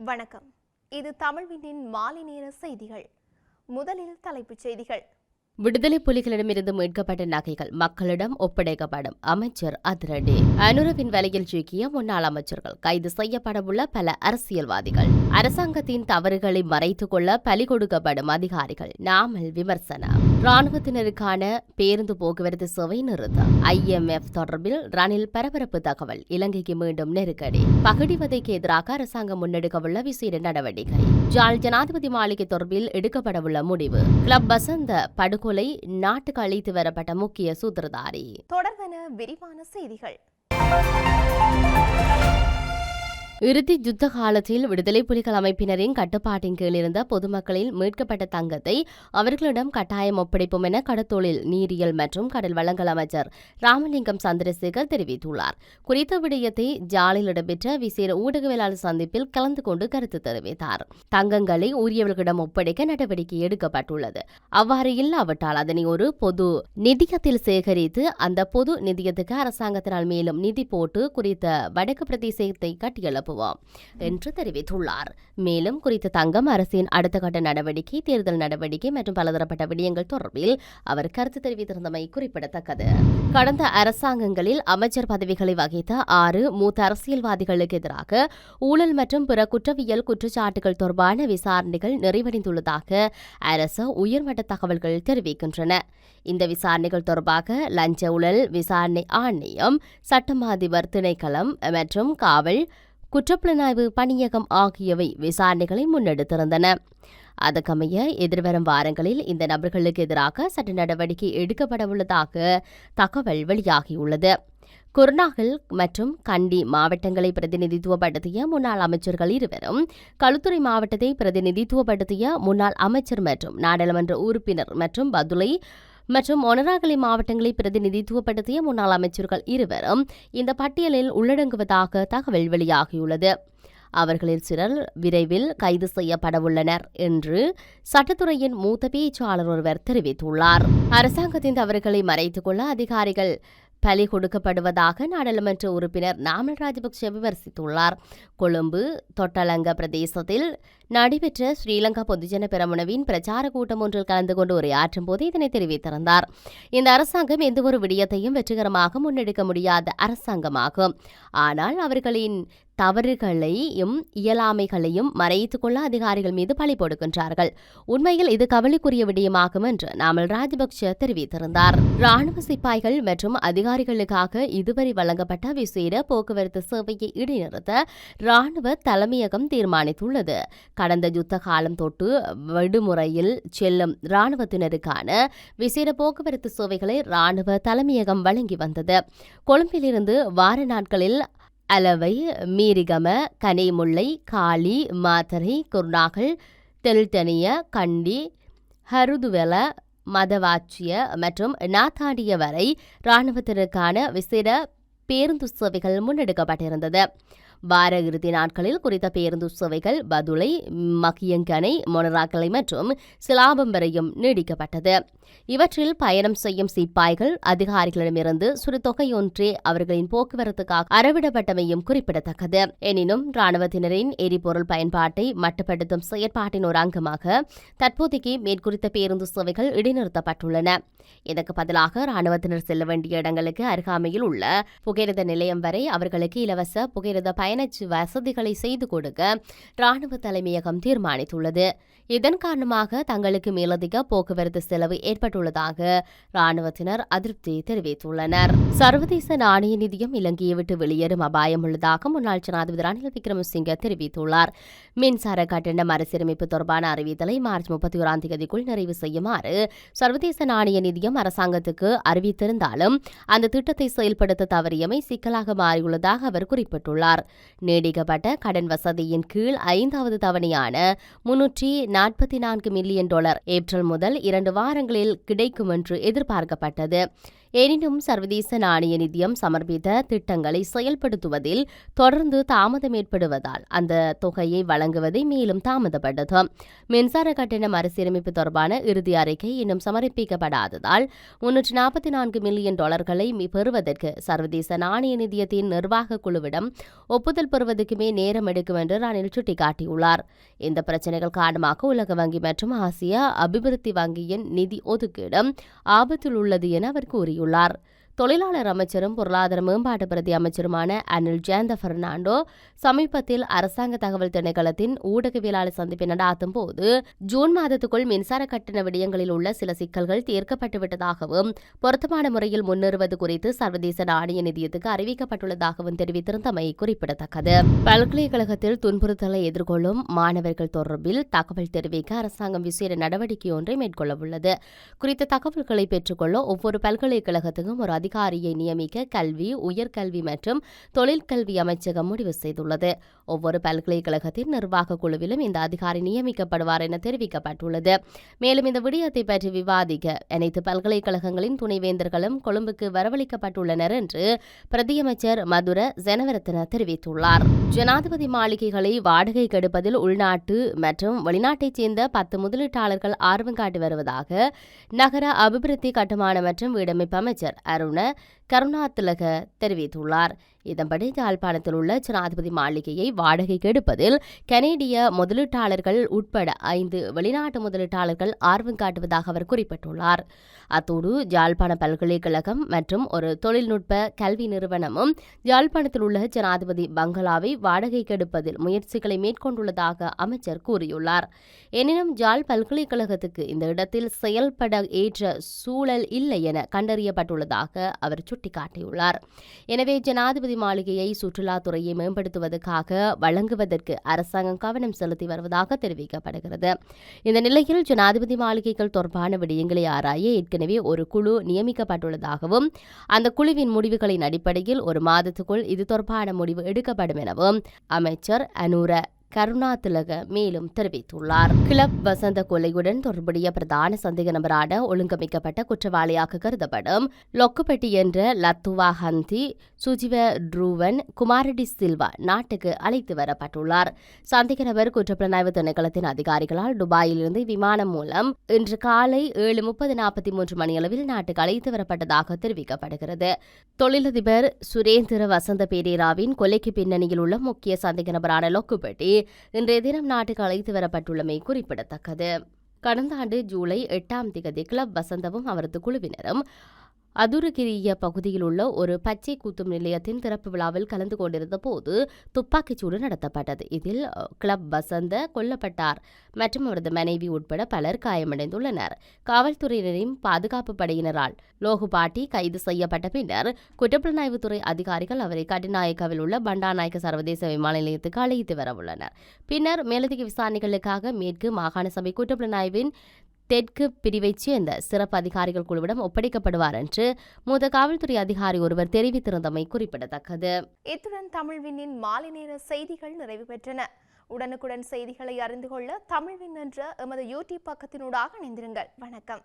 வணக்கம். இது தமிழ்வினின் மாலை நேர செய்திகள். முதலில் தலைப்புச் செய்திகள். விடுதலை புலிகளிடமிருந்து மீட்கப்பட்ட நகைகள் மக்களிடம் ஒப்படைக்கப்படும். அமைச்சர் அதிரடி. அனுரவின் வலையில் சிக்கிய முன்னாள் அமைச்சர்கள். கைது செய்யப்படவுள்ள பல அரசியல்வாதிகள். அரசாங்கத்தின் தவறுகளை மறைத்துக் கொள்ள பலி கொடுக்கப்படும் அதிகாரிகள். நாமல் விமர்சனம். ராணுவத்தினருக்கான பேருந்து போக்குவரத்து சேவை நிறுத்தம். ஐஎம்எஃப் தொடர்பில் ரணில் பரபரப்பு தகவல். இலங்கைக்கு மீண்டும் நெருக்கடி. பகுடிவதைக்கு எதிராக அரசாங்கம் முன்னெடுக்கவுள்ள விசேட நடவடிக்கை. ஜால் ஜனாதிபதி மாளிகை தொடர்பில் எடுக்கப்படவுள்ள முடிவு. கிளப் வசந்த படுகொலை நாட்டுக்கு அழைத்து வரப்பட்ட முக்கிய சூத்திரதாரி. தொடர்பான விரிவான செய்திகள். இறுதி யுத்த காலத்தில் விடுதலை புலிகள் அமைப்பினரின் கட்டுப்பாட்டின் கீழ் இருந்த பொதுமக்களில் மீட்கப்பட்ட தங்கத்தை அவர்களிடம் கட்டாயம் ஒப்படைப்போம் என கடத்தொழில் நீரியல் மற்றும் கடல் வளங்கள் அமைச்சர் ராமலிங்கம் சந்திரசேகர் தெரிவித்துள்ளார். குறித்த விடயத்தை ஜாலில் இடம்பெற்ற விசேட ஊடகவியலாளர் சந்திப்பில் கலந்து கொண்டு கருத்து தெரிவித்தார். தங்கங்களை உரியவர்களிடம் ஒப்படைக்க நடவடிக்கை எடுக்கப்பட்டுள்ளது. அவ்வாறு இல்லாவிட்டால் அதனை ஒரு பொது நிதியத்தில் சேகரித்து அந்த பொது நிதியத்துக்கு அரசாங்கத்தினால் மேலும் நிதி போட்டு குறித்த வடக்கு பிரதேசத்தை அனுப்புவோம் என்று தெரிவித்துள்ளார். மேலும் குறித்த தங்கம் அரசின் அடுத்த கட்ட நடவடிக்கை தேர்தல் நடவடிக்கை மற்றும் பலதரப்பட்ட விடயங்கள் தொடர்பில் அவர் கருத்து தெரிவித்திருந்தமை குறிப்பிடத்தக்கது. கடந்த அரசாங்கங்களில் அமைச்சர் பதவிகளை வகித்த ஆறு மூத்த அரசியல்வாதிகளுக்கு எதிராக ஊழல் மற்றும் பிற குற்றவியல் குற்றச்சாட்டுகள் தொடர்பான விசாரணைகள் நிறைவடைந்துள்ளதாக அரசு உயர்மட்ட தகவல்கள் தெரிவிக்கின்றன. இந்த விசாரணைகள் தொடர்பாக லஞ்ச ஊழல் விசாரணை ஆணையம் சட்டமாதிபர் திணைக்களம் மற்றும் காவல் குற்றப்புலனாய்வு பணியகம் ஆகியவை விசாரணைகளை முன்னெடுத்திருந்தன. அதற்கமைய எதிர்வரும் வாரங்களில் இந்த நபர்களுக்கு எதிராக சட்ட நடவடிக்கை எடுக்கப்படவுள்ளதாக தகவல் வெளியாகியுள்ளது. குர்நாகல் மற்றும் கண்டி மாவட்டங்களை பிரதிநிதித்துவப்படுத்திய முன்னாள் அமைச்சர்கள் இருவரும் களுத்துறை மாவட்டத்தை பிரதிநிதித்துவப்படுத்திய முன்னாள் அமைச்சர் மற்றும் நாடாளுமன்ற உறுப்பினர் மற்றும் பதுளை மற்றும் ஒனராகலை மாவட்டங்களை பிரதிநிதித்துவப்படுத்திய முன்னாள் அமைச்சர்கள் இருவரும் இந்த பட்டியலில் உள்ளடங்குவதாக தகவல் வெளியாகியுள்ளது. அவர்களில் சிலர் விரைவில் கைது செய்யப்படவுள்ளனர் என்று சட்டத்துறையின் மூத்த பேச்சாளர் ஒருவர் தெரிவித்துள்ளார். அரசாங்கத்தின் தவறுகளை மறைத்துக் கொள்ள அதிகாரிகள் பலி கொடுக்கப்படுவதாக நாடாளுமன்ற உறுப்பினர் நாமல் ராஜபக்ஷ விமர்சித்துள்ளார். கொழும்பு தொட்டலங்க பிரதேசத்தில் நடைபெற்ற ஸ்ரீலங்கா பொதுஜன பெரமுனவின் பிரச்சார கூட்டம் ஒன்றில் கலந்து கொண்டு உரையாற்றும் போது இதனை தெரிவித்திருந்தார். இந்த அரசாங்கம் எந்தவொரு விடயத்தையும் வெற்றிகரமாக முன்னெடுக்க முடியாத அரசாங்கமாகும். ஆனால் அவர்களின் தவறுகளையும் இயலாமைகளையும் மறைத்துக் கொள்ள அதிகாரிகள் மீது பழி போடுகின்றார்கள். உண்மையில் இது கவலைக்குரிய விடயமாகும் என்று நாமல் ராஜபக்ஷ தெரிவித்திருந்தார். ராணுவ சிப்பாய்கள் மற்றும் அதிகாரிகளுக்காக இதுவரை வழங்கப்பட்ட விசேட போக்குவரத்து சேவையை இடைநிறுத்த ராணுவ தலைமையகம் தீர்மானித்துள்ளது. கடந்த யுத்த காலம் தொட்டு விடுமுறையில் செல்லும் ராணுவத்தினருக்கான விசேட போக்குவரத்து சேவைகளை ராணுவ தலைமையகம் வழங்கி வந்தது. கொழும்பிலிருந்து வார நாட்களில் அளவை மீரிகம கனைமுல்லை காளி மாத்தரை குர்நாகல் தெல்தனிய கண்டி ஹருதுவெல மதவாச்சிய மற்றும் நாத்தாடிய வரை இராணுவத்தினருக்கான விசேட பேருந்து சேவைகள் முன்னெடுக்கப்பட்டிருந்தது. வார இறுதி நாட்களில் குறித்த பேருந்து சேவைகள் பதுளை மக்கியங்கனை மொனராக்கலை மற்றும் சிலாபம் வரையும் நீடிக்கப்பட்டது. இவற்றில் பயணம் செய்யும் சிப்பாய்கள் அதிகாரிகளிடமிருந்து சிறுதொகையொன்றே அவர்களின் போக்குவரத்துக்காக அறவிடப்பட்டமையும் குறிப்பிடத்தக்கது. எனினும் ராணுவத்தினரின் எரிபொருள் பயன்பாட்டை மட்டுப்படுத்தும் செயற்பாட்டின் ஒரு அங்கமாக தற்போதைக்கு மேற்குறித்த பேருந்து சேவைகள் இடைநிறுத்தப்பட்டுள்ளன. இதற்கு பதிலாக ராணுவத்தினர் செல்ல வேண்டிய இடங்களுக்கு அருகாமையில் உள்ள புகையிரத நிலையம் வரை அவர்களுக்கு இலவச புகையிரத பயணச்சு வசதிகளை செய்து கொடுக்க ராணுவ தலைமையகம் தீர்மானித்துள்ளது. இதன் காரணமாக தங்களுக்கு மேலதிக போக்குவரத்து செலவு ஏற்பட்டுள்ளதாக ராணுவத்தினர் அதிருப்தி தெரிவித்துள்ளனர். சர்வதேச நாணய நிதியம் இலங்கையை விட்டு வெளியேறும் அபாயம் உள்ளதாக முன்னாள் ஜனாதிபதி ரணில் விக்ரமசிங்க தெரிவித்துள்ளார். மின்சார கட்டண மறுசீரமைப்பு தொடர்பான அறிவித்தலை மார்ச் முப்பத்தி ஓராம் தேதிக்குள் நிறைவு செய்யுமாறு சர்வதேச நாணய நிதியம் அரசாங்கத்துக்கு அறிவித்திருந்தாலும் அந்த திட்டத்தை செயல்படுத்த தவறியமை சிக்கலாக மாறியுள்ளதாக அவர் குறிப்பிட்டுள்ளார். நீடிக்கப்பட்ட கடன் வசதியின் கீழ் ஐந்தாவது தவணையான முன்னூற்றி நாற்பத்தி நான்கு மில்லியன் டாலர் ஏப்ரல் முதல் இரண்டு வாரங்களில் கிடைக்கும் என்று எதிர்பார்க்கப்பட்டது. எனினும் சர்வதேச நாணய நிதியம் சமர்ப்பித்த திட்டங்களை செயல்படுத்துவதில் தொடர்ந்து தாமதம் ஏற்படுவதால் அந்த தொகையை வழங்குவதை மேலும் தாமதப்பட்டது. மின்சார கட்டண மறுசீரமைப்பு தொடர்பான இறுதி அறிக்கை இன்னும் சமர்ப்பிக்கப்படாததால் முன்னூற்று நாற்பத்தி நான்கு மில்லியன் டாலர்களை பெறுவதற்கு சர்வதேச நாணய நிதியத்தின் நிர்வாக குழுவிடம் ஒப்புதல் பெறுவதற்குமே நேரம் எடுக்கும் என்று ரணில் சுட்டிக்காட்டியுள்ளார். இந்த பிரச்சனைகள் காரணமாக உலக வங்கி மற்றும் ஆசிய அபிவிருத்தி வங்கியின் நிதி ஒதுக்கீடு ஆபத்தில் உள்ளது என அவர் கூறியுள்ளார். regular தொழிலாளர் அமைச்சரும் பொருளாதார மேம்பாட்டு பிரதி அமைச்சருமான அனில் ஜெயந்த பெர்னாண்டோ சமீபத்தில் அரசாங்க தகவல் திணைக்களத்தின் ஊடகவியலாளர் சந்திப்பை நடாத்தும் போது ஜூன் மாதத்துக்குள் மின்சார கட்டண விடயங்களில் உள்ள சில சிக்கல்கள் தீர்க்கப்பட்டுவிட்டதாகவும் பொருத்தமான முறையில் முன்னேறுவது குறித்து சர்வதேச நாணய நிதியத்துக்கு அறிவிக்கப்பட்டுள்ளதாகவும் தெரிவித்திருந்தமை குறிப்பிடத்தக்கது. பல்கலைக்கழகத்தில் துன்புறுத்தலை எதிர்கொள்ளும் மாணவர்கள் தொடர்பில் தகவல் தெரிவிக்க அரசாங்கம் விசேட நடவடிக்கை ஒன்றை மேற்கொள்ளவுள்ளது. குறித்த தகவல்களை பெற்றுக்கொள்ள ஒவ்வொரு பல்கலைக்கழகத்துக்கும் ஒரு அதிகாரியை நியமிக்க கல்வி உயர்கல்வி மற்றும் தொழிற்கல்வி அமைச்சகம் முடிவு செய்துள்ளது. ஒவ்வொரு பல்கலைக்கழகத்தின் நிர்வாக குழுவிலும் இந்த அதிகாரி நியமிக்கப்படுவார் என தெரிவிக்கப்பட்டுள்ளது. மேலும் இந்த விடயத்தை பற்றி விவாதிக்க அனைத்து பல்கலைக்கழகங்களின் துணைவேந்தர்களும் கொழும்புக்கு வரவழைக்கப்பட்டுள்ளனர் என்று பிரதியமைச்சர் மதுர ஜனவரத்ன தெரிவித்துள்ளார். ஜனாதிபதி மாளிகைகளை வாடகை கெடுப்பதில் உள்நாட்டு மற்றும் வெளிநாட்டைச் சேர்ந்த பத்து முதலீட்டாளர்கள் ஆர்வம் காட்டி வருவதாக நகர அபிவிருத்தி கட்டுமான மற்றும் வீடமைப்பு அமைச்சர் அருண 呢，கருணாதிலக தெரிவித்துள்ளார். இதன்படி யாழ்ப்பாணத்தில் உள்ள ஜனாதிபதி மாளிகையை வாடகைக்கு எடுப்பதில் கனேடிய முதலீட்டாளர்கள் உட்பட ஐந்து வெளிநாட்டு முதலீட்டாளர்கள் ஆர்வம் காட்டுவதாக அவர் குறிப்பிட்டுள்ளார். அத்தோடு யாழ்ப்பாண பல்கலைக்கழகம் மற்றும் ஒரு தொழில்நுட்ப கல்வி நிறுவனமும் யாழ்ப்பாணத்தில் உள்ள ஜனாதிபதி பங்களாவை வாடகைக்கு எடுப்பதில் முயற்சிகளை மேற்கொண்டுள்ளதாக அமைச்சர் கூறியுள்ளார். எனினும் யாழ் பல்கலைக்கழகத்துக்கு இந்த இடத்தில் செயல்பட ஏற்ற சூழல் இல்லை என கண்டறியப்பட்டுள்ளதாக அவர் சுட்டிக்காட்டியுள்ளார். எனவே ஜனாதிபதி மாளிகையை சுற்றுலாத்துறையை மேம்படுத்துவதற்காக வழங்குவதற்கு அரசாங்கம் கவனம் செலுத்தி வருவதாக தெரிவிக்கப்படுகிறது. இந்த நிலையில் ஜனாதிபதி மாளிகைகள் தொடர்பான விடயங்களை ஆராய ஏற்கனவே ஒரு குழு நியமிக்கப்பட்டுள்ளதாகவும் அந்த குழுவின் முடிவுகளின் அடிப்படையில் ஒரு மாதத்துக்குள் இது தொடர்பான முடிவு எடுக்கப்படும் எனவும் அமைச்சர் அனூர கருணாதிலக மேலும் தெரிவித்துள்ளார். கிளப் வசந்த கொலையுடன் தொடர்புடைய பிரதான சந்தேக நபரான ஒழுங்கமைக்கப்பட்ட குற்றவாளியாக கருதப்படும் லொக்குப்பட்டி என்ற லத்துவா ஹந்தி சுஜிவ ட்ரூவன் குமாரடி சில்வா நாட்டுக்கு அழைத்து வரப்பட்டுள்ளார். சந்தேக நபர் குற்றப்புலனாய்வு திணைக்களத்தின் அதிகாரிகளால் துபாயிலிருந்து விமானம் மூலம் இன்று காலை ஏழு முப்பது நாற்பத்தி மூன்று மணியளவில் நாட்டுக்கு அழைத்து வரப்பட்டதாக தெரிவிக்கப்படுகிறது. தொழிலதிபர் சுரேந்திர வசந்த பேரேராவின் கொலைக்கு பின்னணியில் உள்ள முக்கிய சந்தேக நபரான லொக்குப்பட்டி இன்றைய தினம் நாட்டுக்கு அழைத்து வரப்பட்டுள்ளமை குறிப்பிடத்தக்கது. கடந்த ஆண்டு ஜூலை எட்டாம் திகதி கிளப் வசந்தவும் அவரது குழுவினரும் அதுருகிரிய பகுதியில் உள்ள ஒரு பச்சை கூத்தும் நிலையத்தின் திறப்பு விழாவில் கலந்து கொண்டிருந்த போது துப்பாக்கிச்சூடு நடத்தப்பட்டது. இதில் கிளப் வசந்த கொல்லப்பட்டார் மற்றும் அவரது மனைவி உட்பட பலர் காயமடைந்துள்ளனர். காவல்துறையினரின் பாதுகாப்பு படையினரால் லோகுபாட்டி கைது செய்யப்பட்ட பின்னர் குற்றப்புலனாய்வுத்துறை அதிகாரிகள் அவரை கட்டுநாயக்காவில் உள்ள பண்டாநாயக்க சர்வதேச விமான நிலையத்துக்கு அழைத்து வரவுள்ளனர். பின்னர் மேலதிக விசாரணைகளுக்காக மேற்கு மாகாண சபை குற்றப்புலனாய்வின் தெற்கு பிரிவைச் சேர்ந்த சிறப்பு அதிகாரிகள் குழுவிடம் ஒப்படைக்கப்படுவார் என்று மூத்த காவல்துறை அதிகாரி ஒருவர் தெரிவித்திருந்தமை குறிப்பிடத்தக்கது. இத்துடன் தமிழ்வினின் மாலை நேர செய்திகள் நிறைவு பெற்றன. உடனுக்குடன் செய்திகளை அறிந்து கொள்ள தமிழ்வின் என்ற எமது யூடியூப் பக்கத்தினூடாக இணைந்திருங்கள். வணக்கம்.